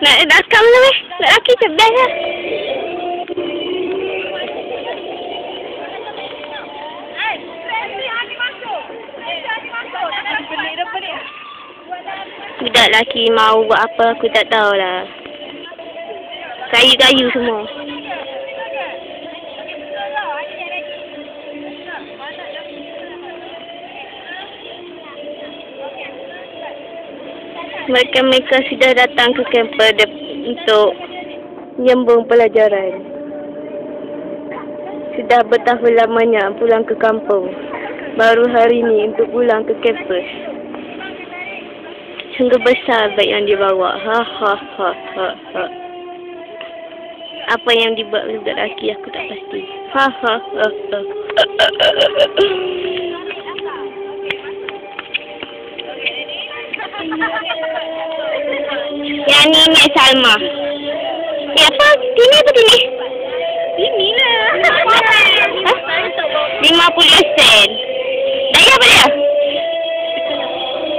Nak nak skam lah weh. Nak laki je best lah. Budak laki mau buat apa aku tak tahulah. Kayu-kayu semua. Mereka-mereka sudah datang ke kampus untuk menyambung pelajaran. Sudah bertahun lamanya pulang ke kampung. Baru hari ini untuk pulang ke kampus. Sungguh besar beg yang dibawa. Ha ha ha ha ha. Apa yang dibuat oleh budak lelaki aku tak pasti. Ha ha ha ha. Yang ni Salma. Ni apa? Tini apa tini? Ini lah. Lima puluh sen. Daya apa dia?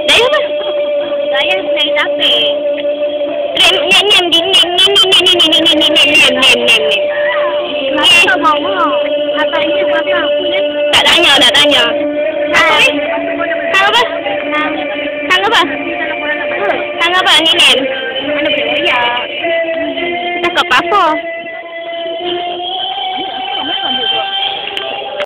Daya apa? Saya naik tape. Rem nyem nyem di nyem nyem nyem nyem nyem nyem nyem nyem nyem nyem nyem nyem. Aku tak? Tak tanya, tak tanya. Apa ni? 啊哈